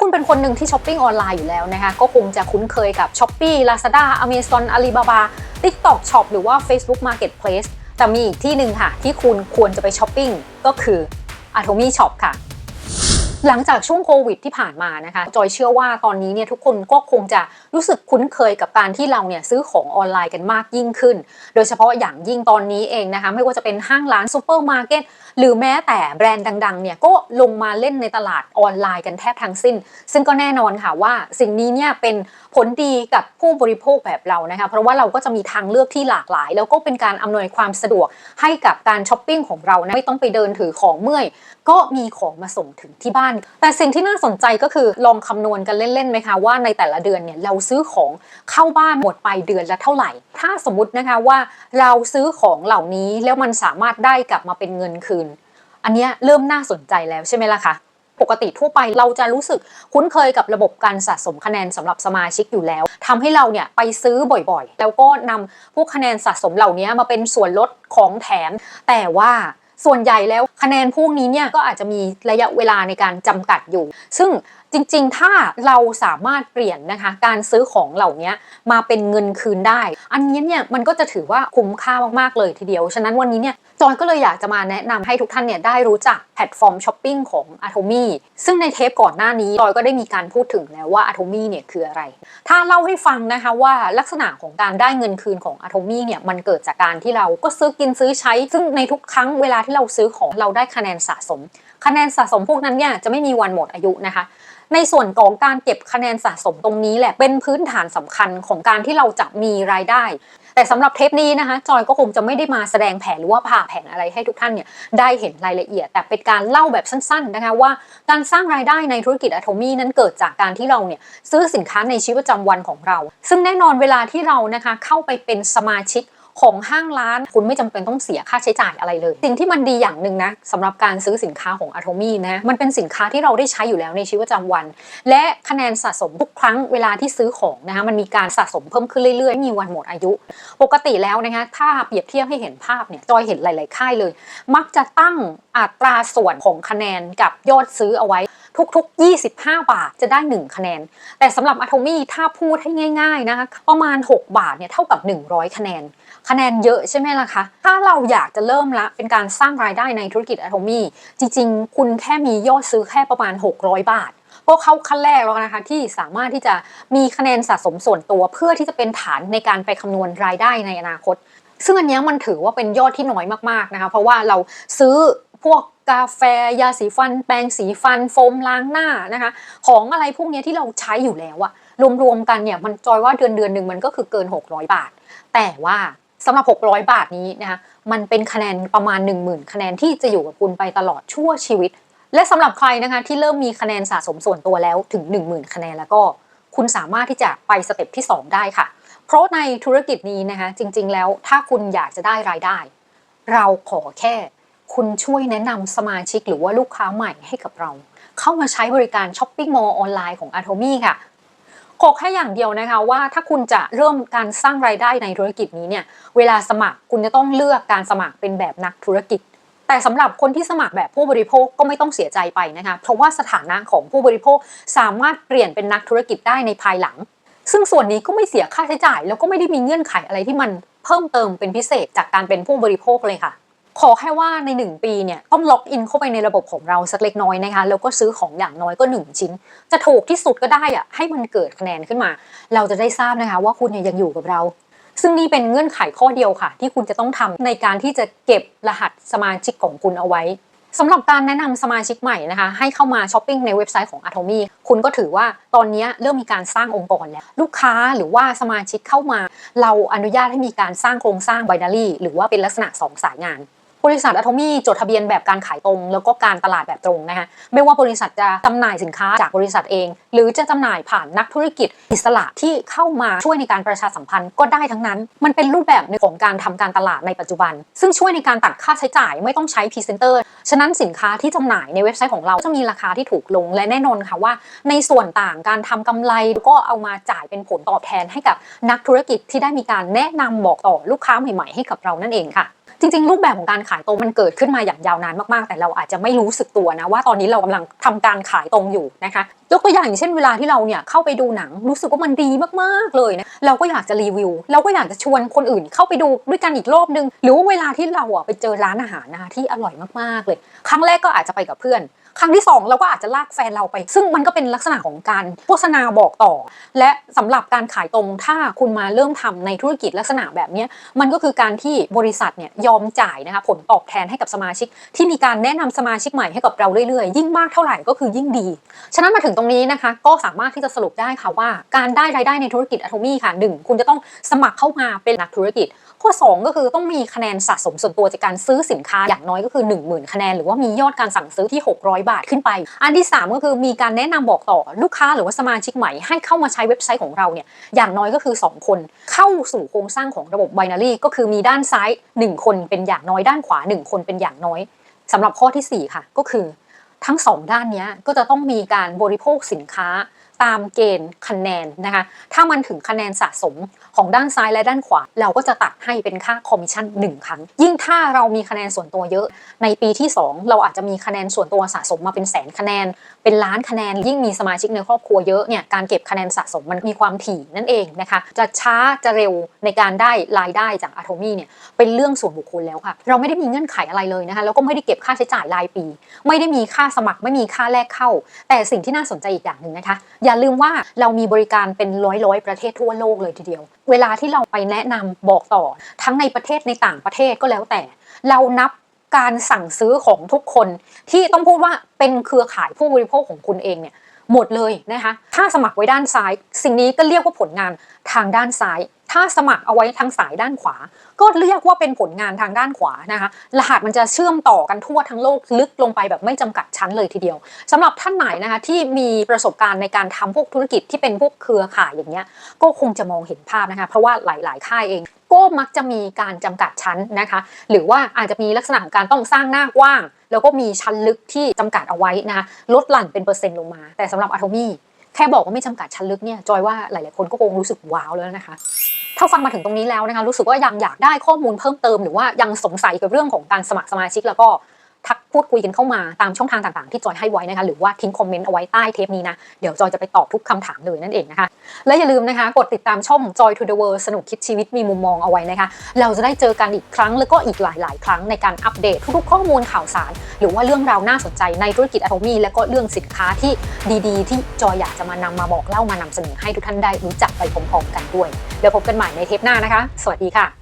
คุณเป็นคนหนึ่งที่ช้อปปิ้งออนไลน์อยู่แล้วนะคะก็คงจะคุ้นเคยกับ s h อ p e e Lazada Amazon Alibaba TikTok Shop หรือว่า Facebook Marketplace แต่มีอีกที่หนึ่งค่ะ ที่คุณควรจะไปช้อปปิ้งก็คือ Atomy Shop ค่ะ หลังจากช่วงโควิดที่ผ่านมานะคะจอยเชื่อว่าตอนนี้เนี่ยทุกคนก็คงจะรู้สึกคุ้นเคยกับการที่เราเนี่ยซื้อของออนไลน์กันมากยิ่งขึ้น โดยเฉพาะอย่างยิ่งตอนนี้เองนะคะไม่ว่าจะเป็นห้างร้านซูเปอร์มาร์เก็ตหรือแม้แต่แบรนด์ดังๆเนี่ยก็ลงมาเล่นในตลาดออนไลน์กันแทบทั้งสิ้น ซึ่งก็แน่นอนค่ะว่าสิ่งนี้เนี่ยเป็นผลดีกับผู้บริโภคแบบเรานะคะเพราะว่าเราก็จะมีทางเลือกที่หลากหลาย แล้วก็เป็นการอำนวยความสะดวกให้กับการช้อปปิ้งของเรานะไม่ต้องไปเดินถือของเมื่อยก็มีของมาส่งถึงที่บ้านแต่สิ่งที่น่าสนใจก็คือลองคำนวณกันเล่นๆไหมคะว่าในแต่ละเดือนเนี่ยเราซื้อของเข้าบ้านหมดไปเดือนละเท่าไหร่ ถ้าสมมตินะคะว่าเราซื้อของเหล่านี้แล้วมันสามารถได้กลับมาเป็นเงินคืน อันนี้เริ่มน่าสนใจแล้วใช่ไหมล่ะคะปกติทั่วไปเราจะรู้สึกคุ้นเคยกับระบบการสะสมคะแนนสำหรับสมาชิกอยู่แล้วทำให้เราเนี่ยไปซื้อบ่อยๆ แล้วก็นำพวกคะแนนสะสมเหล่านี้มาเป็นส่วนลดของแถม แต่ว่า ส่วนใหญ่แล้วคะแนนพวกนี้เนี่ยก็อาจจะมีระยะเวลาในการจำกัดอยู่ ซึ่ง จริงๆ ถ้าเราสามารถเปลี่ยนนะคะการซื้อของเหล่านี้มาเป็นเงินคืนได้ อันนี้เนี่ยมันก็จะถือว่าคุ้มค่ามากๆเลยทีเดียว ฉะนั้นวันนี้เนี่ยจอยก็เลยอยากจะมาแนะนำให้ทุกท่านเนี่ยได้รู้จักแพลตฟอร์มช้อปปิ้งของ Atomy ซึ่งในเทปก่อนหน้านี้จอยก็ได้มีการพูดถึงแล้วว่า Atomy เนี่ยคืออะไร ถ้าเล่าให้ฟังนะคะว่าลักษณะของการได้เงินคืนของ Atomy เนี่ยมันเกิดจากการที่เราก็ซื้อกินซื้อใช้ ซึ่งในทุกครั้งเวลาที่เราซื้อของเราได้คะแนนสะสม คะแนนสะสมพวกนั้นเนี่ยจะไม่มีวันหมดอายุนะคะ ในส่วนของการเก็บคะแนนสะสมตรงนี้แหละเป็นพื้นฐานสำคัญของการที่เราจะมีรายได้ แต่สำหรับเทปนี้นะคะ จอยก็คงจะไม่ได้มาแสดงแผนหรือว่าผ่าแผนอะไรให้ทุกท่านเนี่ยได้เห็นรายละเอียด แต่เป็นการเล่าแบบสั้นๆนะคะว่าการสร้างรายได้ในธุรกิจอะโทมี่นั้นเกิดจากการที่เราเนี่ยซื้อสินค้าในชีวิตประจำวันของเรา ซึ่งแน่นอนเวลาที่เรานะคะเข้าไปเป็นสมาชิก ของห้างร้าน คุณไม่จำเป็นต้องเสียค่าใช้จ่ายอะไรเลย สิ่งที่มันดีอย่างหนึ่งนะสำหรับการซื้อสินค้าของ Atomy นะมันเป็นสินค้าที่เราได้ใช้อยู่แล้วในชีวิตประจำวัน และคะแนนสะสมทุกครั้งเวลาที่ซื้อของนะคะมันมีการสะสมเพิ่มขึ้นเรื่อยๆไม่มีวันหมดอายุ ปกติแล้วนะคะถ้าเปรียบเทียบให้เห็นภาพเนี่ยจอยเห็นหลาย ๆ ค่ายเลย มักจะตั้งอัตราส่วนของคะแนนกับยอดซื้อเอาไว้ ทุก ๆ 25 บาทจะได้ 1 คะแนน แต่สำหรับ Atomy ถ้าพูดให้ง่ายๆนะคะประมาณ 6 บาทเนี่ยเท่ากับ 100 คะแนน คะแนนเยอะใช่ไหมล่ะคะ ถ้าเราอยากจะเริ่มละเป็นการสร้างรายได้ในธุรกิจ Atomy จริง ๆ คุณแค่มียอดซื้อแค่ประมาณ 600 บาทก็เข้าขั้นแรกแล้วนะคะที่สามารถที่จะมีคะแนนสะสมส่วนตัว เพื่อที่จะเป็นฐานในการไปคำนวณรายได้ในอนาคต ซึ่งอันนี้มันถือว่าเป็นยอดที่น้อยมากๆนะคะ เพราะว่าเราซื้อพวก กาแฟ ยาสีฟัน แปรงสีฟัน โฟมล้างหน้านะคะ ของอะไรพวกนี้ที่เราใช้อยู่แล้วอะรวมๆกันเนี่ยมันจอยว่าเดือนเดือนหนึ่งมันก็คือเกิน 600 บาท แต่ว่าสำหรับ 600 บาทนี้นะคะมันเป็นคะแนนประมาณ 10,000 คะแนนที่จะอยู่กับคุณไปตลอดชั่วชีวิต และสำหรับใครนะคะที่เริ่มมีคะแนนสะสมส่วนตัวแล้วถึง 10,000 คะแนนแล้วก็คุณสามารถที่จะไปสเต็ปที่ 2 ได้ค่ะ เพราะในธุรกิจนี้นะคะจริงๆแล้วถ้าคุณอยากจะได้รายได้ เราขอแค่ คุณช่วยแนะนำสมาชิกหรือว่าลูกค้าใหม่ให้กับเรา เข้ามาใช้บริการช้อปปิ้งมอลล์ออนไลน์ของ Atomy ค่ะขอแค่อย่างเดียวนะคะว่าถ้าคุณจะเริ่มการสร้างรายได้ในธุรกิจนี้เนี่ยเวลาสมัครคุณจะต้องเลือกการสมัครเป็นแบบนักธุรกิจ แต่สำหรับคนที่สมัครแบบผู้บริโภคก็ไม่ต้องเสียใจไปนะคะเพราะว่าสถานะของผู้บริโภคสามารถเปลี่ยนเป็นนักธุรกิจได้ในภายหลัง ซึ่งส่วนนี้ก็ไม่เสียค่าใช้จ่าย แล้วก็ไม่ได้มีเงื่อนไขอะไรที่มันเพิ่มเติมเป็นพิเศษจากการเป็นผู้บริโภคเลยค่ะ ขอแค่ว่าใน 1 ปีเนี่ยต้องล็อกอินเข้าไปในระบบของเราสักเล็กน้อยนะคะแล้วก็ซื้อของอย่างน้อยก็ 1 ชิ้น จะถูกที่สุดก็ได้อะให้มันเกิดคะแนนขึ้นมา เราจะได้ทราบนะคะว่าคุณเนี่ยยังอยู่กับเรา ซึ่งนี่เป็นเงื่อนไขข้อเดียวค่ะ ที่คุณจะต้องทำในการที่จะเก็บรหัสสมาชิกของคุณเอาไว้สำหรับการแนะนำสมาชิกใหม่นะคะ ให้เข้ามาช้อปปิ้งในเว็บไซต์ของ Atomy คุณก็ถือว่าตอนนี้เริ่มมีการสร้างองค์กรแล้ว ลูกค้าหรือว่าสมาชิกเข้ามา เราอนุญาตให้มีการสร้างโครงสร้างไบนารีหรือว่าเป็นลักษณะ 2 สายงาน บริษัท Atomy จดทะเบียนแบบการขายตรง แล้วก็การตลาดแบบตรงนะคะไม่ว่าบริษัทจะจำหน่ายสินค้าจากบริษัทเอง หรือจะจำหน่ายผ่านนักธุรกิจอิสระที่เข้ามาช่วยในการประชาสัมพันธ์ก็ได้ทั้งนั้น มันเป็นรูปแบบหนึ่งของการทำการตลาดในปัจจุบัน ซึ่งช่วยในการตัดค่าใช้จ่ายไม่ต้องใช้พรีเซนเตอร์ฉะนั้นสินค้าที่จำหน่ายในเว็บไซต์ของเราจะมีราคาที่ถูกลงและแน่นอนค่ะว่า ในส่วนต่างการทำกำไรก็เอามาจ่ายเป็นผลตอบแทนให้กับนักธุรกิจที่ได้มีการแนะนำบอกต่อลูกค้าใหม่ ๆ ให้กับเรานั่นเองค่ะ จริงๆ รูปแบบของการขายตรงมันเกิดขึ้นมาอย่างยาวนานมากๆ แต่เราอาจจะไม่รู้สึกตัวนะว่าตอนนี้เรากำลังทำการขายตรงอยู่นะคะยกตัวอย่างอย่างเช่นเวลาที่เราเนี่ยเข้าไปดูหนังรู้สึกว่ามันดีมากๆเลยนะเราก็อยากจะรีวิว เราก็อยากจะชวนคนอื่น เข้าไปดูด้วยกันอีกรอบนึง หรือว่าเวลาที่เราอะไปเจอร้านอาหารนะคะที่อร่อยมากๆเลย ครั้งแรกก็อาจจะไปกับเพื่อนครั้งที่สองเราก็อาจจะลากแฟนเราไป ซึ่งมันก็เป็นลักษณะของการโฆษณาบอกต่อ และสำหรับการขายตรงถ้าคุณมาเริ่มทำในธุรกิจลักษณะแบบนี้มันก็คือการที่บริษัทเนี่ยยอมจ่ายนะคะผลตอบแทนให้กับสมาชิก ที่มีการแนะนำสมาชิกใหม่ให้กับเราเรื่อยๆ ยิ่งมากเท่าไหร่ก็คือยิ่งดี ฉะนั้นมาถึงตรงนี้นะคะ ก็สามารถที่จะสรุปได้ค่ะว่า การได้รายได้ในธุรกิจอะโทมี่ค่ะหนึ่งคุณจะต้องสมัครเข้ามาเป็นนักธุรกิจ ข้อ 2 ก็คือต้องมีคะแนนสะสมส่วนตัวจากการซื้อสินค้าอย่างน้อยก็คือ 10,000 คะแนน หรือว่ามียอดการสั่งซื้อที่ 600 บาทขึ้นไป อันที่ 3 ก็คือมีการแนะนำบอกต่อลูกค้าหรือว่าสมาชิกใหม่ให้เข้ามาใช้เว็บไซต์ของเราเนี่ยอย่างน้อยก็คือ 2 คนเข้าสู่โครงสร้างของระบบ binary ก็คือมีด้านซ้าย 1 คนเป็นอย่างน้อยด้านขวา 1 คนเป็นอย่างน้อยสำหรับข้อทีสี่4 ค่ะ ก็คือทั้งสองด้านนี้ก็จะต้องมีการบริโภคสินค้า ตามเกณฑ์คะแนนนะคะ ถ้ามันถึงคะแนนสะสมของด้านซ้ายและด้านขวา เราก็จะตัดให้เป็นค่าคอมมิชชั่น1 ครั้ง ยิ่งถ้าเรามีคะแนนส่วนตัวเยอะ ในปีที่ 2 เราอาจจะมีคะแนนส่วนตัวสะสมมาเป็นแสนคะแนน เป็นล้านคะแนน ยิ่งมีสมาชิกในครอบครัวเยอะเนี่ยการเก็บคะแนนสะสมมันมีความถี่นั่นเองนะคะ จะช้าจะเร็วในการได้รายได้จากอะโทมี่เนี่ยเป็นเรื่องส่วนบุคคลแล้วค่ะ เราไม่ได้มีเงื่อนไขอะไรเลยนะคะแล้วก็ไม่ได้เก็บค่าใช้จ่ายรายปี ไม่ได้มีค่าสมัครไม่มีค่าแลกเข้า แต่สิ่งที่น่าสนใจอีกอย่างหนึ่งนะคะอย่าลืมว่าเรามีบริการเป็นร้อยร้อยๆประเทศทั่วโลกเลยทีเดียว เวลาที่เราไปแนะนำบอกต่อ ทั้งในประเทศในต่างประเทศก็แล้วแต่ เรานับการสั่งซื้อของทุกคนที่ต้องพูดว่าเป็นเครือข่ายผู้บริโภคของคุณเองเนี่ย หมดเลยนะคะ ถ้าสมัครไว้ด้านซ้าย สิ่งนี้ก็เรียกว่าผลงานทางด้านซ้าย ถ้าสมัครเอาไว้ทางสายด้านขวา ก็เรียกว่าเป็นผลงานทางด้านขวานะคะ รหัสมันจะเชื่อมต่อกันทั่วทั้งโลกลึกลงไปแบบไม่จำกัดชั้นเลยทีเดียวสำหรับท่านไหนนะคะที่มีประสบการณ์ในการทำพวกธุรกิจที่เป็นพวกเครือข่ายอย่างเงี้ย ก็คงจะมองเห็นภาพนะคะ เพราะว่าหลาย ๆ ค่ายเองก็มักจะมีการจำกัดชั้นนะคะ หรือว่าอาจจะมีลักษณะของการต้องสร้างหน้ากว้าง แล้วก็มีชั้นลึกที่จำกัดเอาไว้นะคะลดหลั่นเป็นเปอร์เซ็นต์ลงมา แต่สำหรับอะโทมี่แค่บอกว่าไม่จำกัดชั้นลึกเนี่ยจอยว่าหลาย ๆ คนก็คงรู้สึกว้าวแล้วนะคะถ้าฟังมาถึงตรงนี้แล้วนะคะรู้สึกว่ายังอยากได้ข้อมูลเพิ่มเติมหรือว่ายังสงสัยกับเรื่องของการสมัครสมาชิกแล้วก็ ทักพูดคุยกันเข้ามาตามช่องทางต่างๆ ที่จอยให้ไว้นะคะหรือว่าทิ้งคอมเมนต์เอาไว้ใต้เทปนี้นะ เดี๋ยวจอยจะไปตอบทุกคำถามเลยนั่นเองนะคะ และอย่าลืมนะคะ กดติดตามช่อง Joy to the World สนุกคิดชีวิตมีมุมมองเอาไว้นะคะ เราจะได้เจอกันอีกครั้งแล้วก็อีกหลาย ๆ ครั้งในการอัปเดตทุกๆข้อมูลข่าวสาร หรือว่าเรื่องราวน่าสนใจในธุรกิจอะโทมี่และก็เรื่องสินค้าที่ดีๆ ที่จอยอยากจะมานำมาบอกเล่ามานำเสนอให้ทุกท่านได้รู้จักไปพร้อมๆกันด้วยเดี๋ยวพบกันใหม่ในเทปหน้านะคะ สวัสดีค่ะ